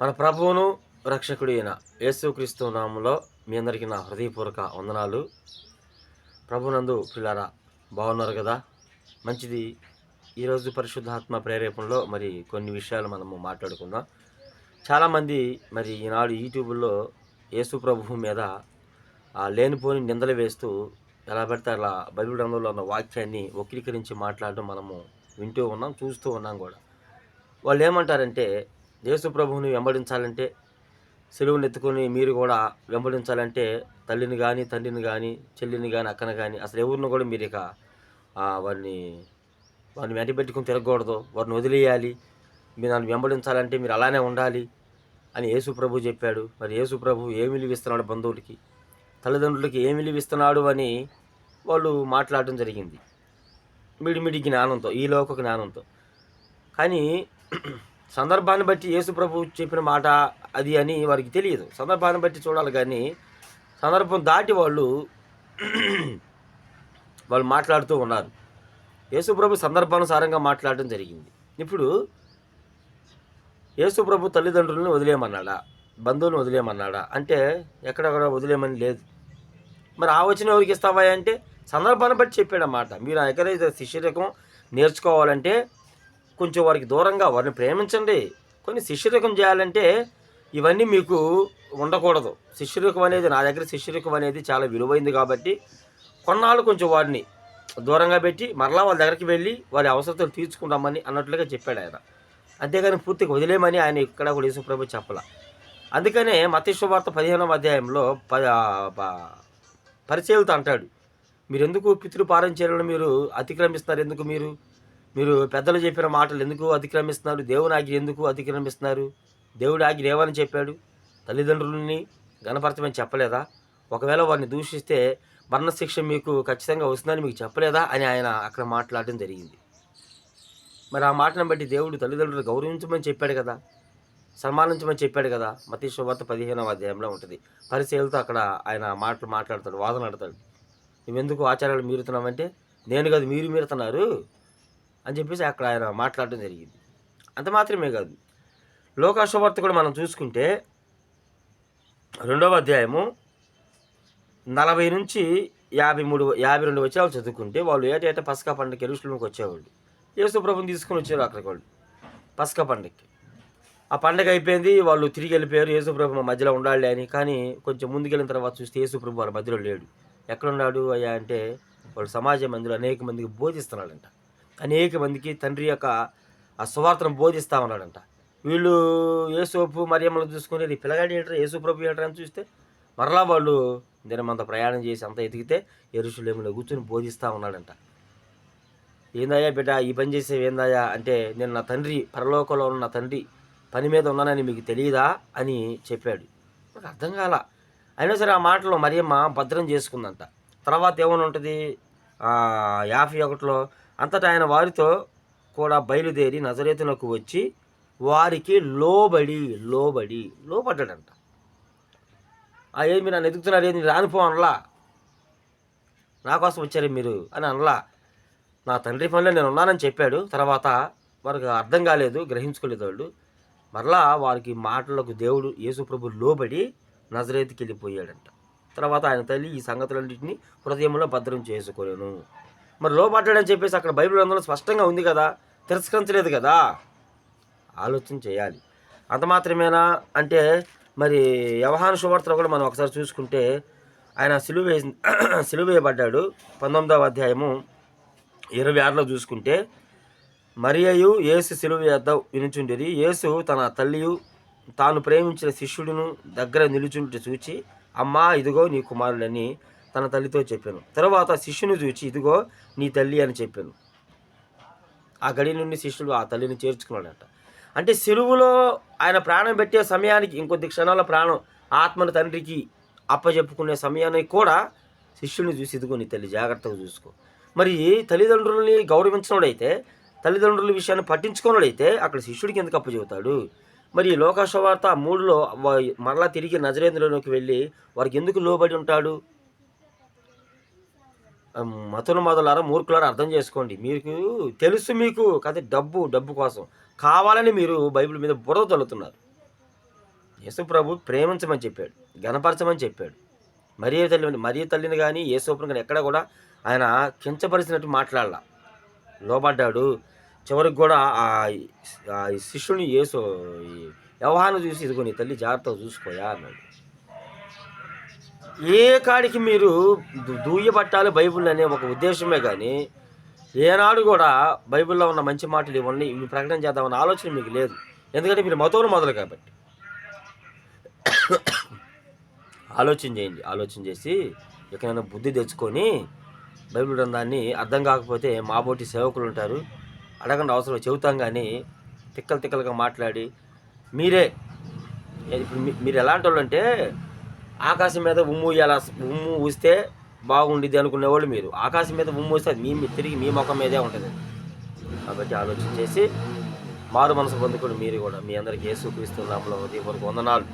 మన ప్రభువును రక్షకుడు అయిన యేసుక్రీస్తు నామంలో మీ అందరికీ నా హృదయపూర్వక వందనాలు. ప్రభునందు పిల్లారా బాగున్నారు కదా? మంచిది. ఈరోజు పరిశుద్ధాత్మ ప్రేరేపణలో మరి కొన్ని విషయాలు మనము మాట్లాడుకుందాం. చాలామంది మరి ఈనాడు యూట్యూబ్లో యేసు ప్రభువు మీద ఆ లేనిపోని నిందలు వేస్తూ ఎలా పడితే అలా బైబిల్ గ్రంథంలో ఉన్న వాక్యాన్ని వక్రీకరించి మాట్లాడడం మనము వింటూ ఉన్నాం చూస్తూ ఉన్నాం కూడా. వాళ్ళు ఏమంటారంటే ప్రభువుని వెంబడించాలంటే సెలువుని ఎత్తుకొని మీరు కూడా వెంబడించాలంటే తల్లిని కానీ తండ్రిని కానీ చెల్లిని కానీ అక్కని కానీ అసలు ఎవరిని కూడా మీరు ఇక వారిని వారిని వెంట పెట్టుకుని తిరగకూడదు. వారిని వదిలేయాలి. మీరు నన్ను వెంబడించాలంటే మీరు అలానే ఉండాలి అని యేసు ప్రభు చెప్పాడు. మరి యేసు ప్రభు ఏమి విలువిస్తున్నాడు బంధువులకి? తల్లిదండ్రులకి ఏమి విలువిస్తున్నాడు అని వాళ్ళు మాట్లాడడం జరిగింది. మిడిమిడి జ్ఞానంతో ఈ లోక జ్ఞానంతో. కానీ సందర్భాన్ని బట్టి యేసు ప్రభు చెప్పిన మాట అది అని వారికి తెలియదు. సందర్భాన్ని బట్టి చూడాలి కానీ సందర్భం దాటి వాళ్ళు వాళ్ళు మాట్లాడుతూ ఉన్నారు. యేసు ప్రభు సందర్భానుసారంగా మాట్లాడడం జరిగింది. ఇప్పుడు యేసు ప్రభు తల్లిదండ్రులను వదిలేయమన్నాడా? బంధువులను వదిలేయమన్నాడా? అంటే ఎక్కడెక్కడ వదిలేయమని లేదు. మరి ఆ వచ్చిన ఎవరికి ఇస్తావా అంటే సందర్భాన్ని బట్టి చెప్పాడన్నమాట. మీరు ఎక్కడైతే శిష్యరకం నేర్చుకోవాలంటే కొంచెం వారికి దూరంగా వారిని ప్రేమించండి. కొన్ని శిష్యరకం చేయాలంటే ఇవన్నీ మీకు ఉండకూడదు. శిష్యరకం అనేది నా దగ్గర శిష్యరకం అనేది చాలా విలువైంది కాబట్టి కొన్నాళ్ళు కొంచెం వారిని దూరంగా పెట్టి మరలా వాళ్ళ దగ్గరికి వెళ్ళి వారి అవసరతలు తీర్చుకుంటామని అన్నట్లుగా చెప్పాడు ఆయన. అంతేగాని పూర్తిగా వదిలేమని ఆయన ఇక్కడ కూడా యేసుప్రభు చెప్పాల. అందుకనే మతేశ్వార్త పదిహేనవ అధ్యాయంలో ప ప- అంటాడు. మీరు ఎందుకు చేయాలని మీరు అతిక్రమిస్తున్నారు? ఎందుకు మీరు? మీరు పెద్దలు చెప్పిన మాటలు ఎందుకు అతిక్రమిస్తున్నారు? దేవుని ఆజ్ఞ ఎందుకు అతిక్రమిస్తున్నారు? దేవుడి ఆజ్ఞ ఏమని చెప్పాడు? తల్లిదండ్రులని గణపరచమని చెప్పలేదా? ఒకవేళ వారిని దూషిస్తే మరణశిక్ష మీకు ఖచ్చితంగా వస్తుందని మీకు చెప్పలేదా? అని ఆయన అక్కడ మాట్లాడడం జరిగింది. మరి ఆ మాటను బట్టి దేవుడు తల్లిదండ్రులు గౌరవించమని చెప్పాడు కదా? సన్మానించమని చెప్పాడు కదా? మతీ పదిహేనవ అధ్యాయంలో ఉంటుంది. పరిశీలతో అక్కడ ఆయన మాటలు మాట్లాడతాడు వాదన ఆడతాడు. నువ్వెందుకు ఆచారాలు మీరుతున్నావంటే? నేను కాదు మీరు మీరుతున్నారు. అని చెప్పేసి అక్కడ ఆయన మాట్లాడడం జరిగింది. అంత మాత్రమే కాదు. లోకాశువార్త కూడా మనం చూసుకుంటే రెండవ అధ్యాయము నలభై నుంచి యాభై మూడు యాభై రెండు వచ్చేవాళ్ళు చదువుకుంటే వాళ్ళు ఏటేటా పసకా పండుగ ఎరుసలంకి వచ్చేవాళ్ళు. యేసు ప్రభుని తీసుకుని వచ్చారు అక్కడికి వాళ్ళు. పసకా పండుగకి. ఆ పండగ అయిపోయింది వాళ్ళు తిరిగి వెళ్ళిపోయారు యేసుప్రభు మా మధ్యలో ఉండాలి అని. కానీ కొంచెం ముందుకెళ్ళిన తర్వాత చూస్తే యేసుప్రభు వాళ్ళ మధ్యలో లేడు. ఎక్కడున్నాడు అయ్యా అంటే వాళ్ళు సమాజ మందిలో అనేక మందికి బోధిస్తున్నాడంట. అనేక మందికి తండ్రి యొక్క ఆ సువార్తను బోధిస్తా ఉన్నాడంట. వీళ్ళు యేసోపు మరియమ్మలు చూసుకుని "ఈ పిల్లగాడి ఏంటరా? యేసుప్రభు ఏంటారు అని చూస్తే మరలా వాళ్ళు దినమంత ప్రయాణం చేసి అంత ఎతికితే ఎరుషులేములో కూర్చొని బోధిస్తూ ఉన్నాడంట. ఏందాయా బిడ్డ ఈ పని చేసేవి ఏందాయా అంటే నేను నా తండ్రి పరలోకంలో ఉన్న నా తండ్రి పని మీద ఉన్నానని మీకు తెలియదా అని చెప్పాడు. నాకు అర్థం కాల? అయినా సరే ఆ మాటలో మరియమ్మ భద్రం చేసుకుందంట. తర్వాత ఏమైనా ఉంటుంది? యాభై ఒకటిలో అంతటా ఆయన వారితో కూడా బయలుదేరి నజరేతునకు వచ్చి వారికి లోబడి లోబడి లోబడ్డాడంట. ఆ ఏది మీరు నన్ను ఎదుగుతున్నారు ఏది రానిపో అనలా. నా కోసం వచ్చారు మీరు అని అనలా. నా తండ్రి పనిలో నేను ఉన్నానని చెప్పాడు. తర్వాత వారికి అర్థం కాలేదు గ్రహించుకోలేదు వాళ్ళు. మరలా వారికి మాటలకు దేవుడు యేసుప్రభు లోబడి నజరేతికి వెళ్ళిపోయాడంట. తర్వాత ఆయన తల్లి ఈ సంగతులన్నింటినీ హృదయంలో భద్రం చేసుకోలేను. మరి లోపడ్డాడని చెప్పేసి అక్కడ బైబిల్ గ్రంథంలో స్పష్టంగా ఉంది కదా తిరస్కరించలేదు కదా? ఆలోచన చేయాలి. అంత మాత్రమేనా? అంటే మరి వ్యవహార శుభార్తలో కూడా మనం ఒకసారి చూసుకుంటే ఆయన సిలువ వేసి సిలువ వేయబడ్డాడు. పంతొమ్మిదవ అధ్యాయము ఇరవై ఆరులో చూసుకుంటే మరియయు యేసు సిలువ యొద్ద వినుచుండిరి. యేసు తన తల్లియు తాను ప్రేమించిన శిష్యుడును దగ్గర నిలుచుంటే చూచి అమ్మా ఇదిగో నీ కుమారుడని తన తల్లితో చెప్పాను. తర్వాత శిష్యుని చూచి ఇదిగో నీ తల్లి అని చెప్పాను. ఆ గడి నుండి శిష్యుడు ఆ తల్లిని చేర్చుకున్నాడట. అంటే సెలువులో ఆయన ప్రాణం పెట్టే సమయానికి ఇంకొద్ది క్షణాల ప్రాణం ఆత్మను తండ్రికి అప్పచెప్పుకునే సమయానికి కూడా శిష్యుని చూసి ఇదిగో నీ తల్లి జాగ్రత్తగా చూసుకో. మరి తల్లిదండ్రులని గౌరవించినోడైతే తల్లిదండ్రుల విషయాన్ని పట్టించుకున్నోడైతే అక్కడ శిష్యుడికి ఎందుకు అప్పచెబుతాడు మరి ఈ లోకాశవార్త మూడులో మరలా తిరిగి నజరేంద్రలోకి వెళ్ళి వారికి ఎందుకు లోబడి ఉంటాడు? మతులు మొదలారా మూర్ఖులారా అర్థం చేసుకోండి. మీకు తెలుసు మీకు కదా డబ్బు డబ్బు కోసం. కావాలని మీరు బైబిల్ మీద బురద తొలుతున్నారు. యేసు ప్రభు ప్రేమించమని చెప్పాడు గణపరచమని చెప్పాడు. మరియ తల్లి మరియ తల్లిని కానీ యేసోపుని కానీ ఎక్కడ కూడా ఆయన కించపరిచినట్టు మాట్లాడాల. లోబడ్డాడు. చివరికి కూడా ఆ శిష్యుని యేసు ఈ వ్యవహారం చూసి ఇదిగో నీ తల్లి జాగ్రత్తగా చూసుకోయా అన్నాడు. ఏ కాడికి మీరు దు- దూయబట్టాలి బైబిల్ అనే ఒక ఉద్దేశమే కానీ ఏనాడు కూడా బైబిల్లో ఉన్న మంచి మాటలు ఇవన్నీ ఇవి ప్రకటన చేద్దామన్న ఆలోచన మీకు లేదు. ఎందుకంటే మీరు మతంలో మొదలు కాబట్టి. ఆలోచన చేయండి ఆలోచన చేసి ఎక్కడైనా బుద్ధి తెచ్చుకొని బైబిల్ గ్రంథాన్ని అర్థం కాకపోతే మాబోటి సేవకులు ఉంటారు. అడగండి అవసరం చెబుతాం కానీ తిక్కలు తిక్కలుగా మాట్లాడి మీరే. ఇప్పుడు మీ- మీరు ఎలాంటి వాళ్ళు అంటే ఆకాశం మీద ఉమ్ము ఎలా ఉమ్ము ఊస్తే బాగుండిద్ది అనుకునేవాళ్ళు మీరు. ఆకాశం మీద ఉమ్ము ఊస్తే అది మీ తిరిగి మీ ముఖం మీదే ఉంటుంది. కాబట్టి ఆలోచన చేసి మారు మనసు పొందుకొని మీరు కూడా మీ అందరికీ ఏ క్రీస్తు నామలో వందనాలు.